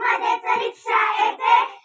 मध्ये परीक्षा येते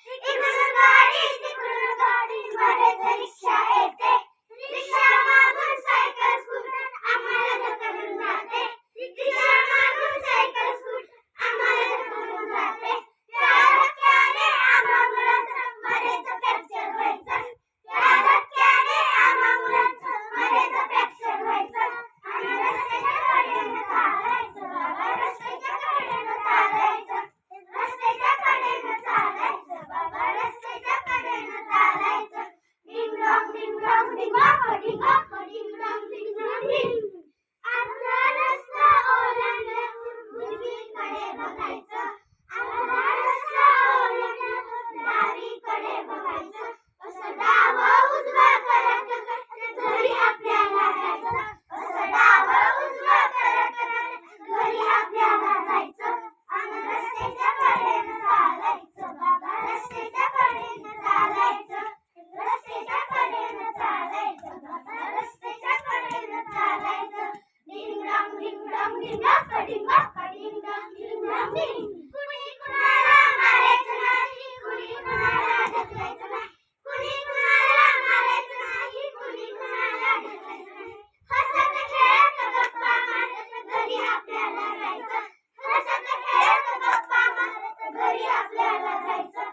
तरी आपल्याला जायचं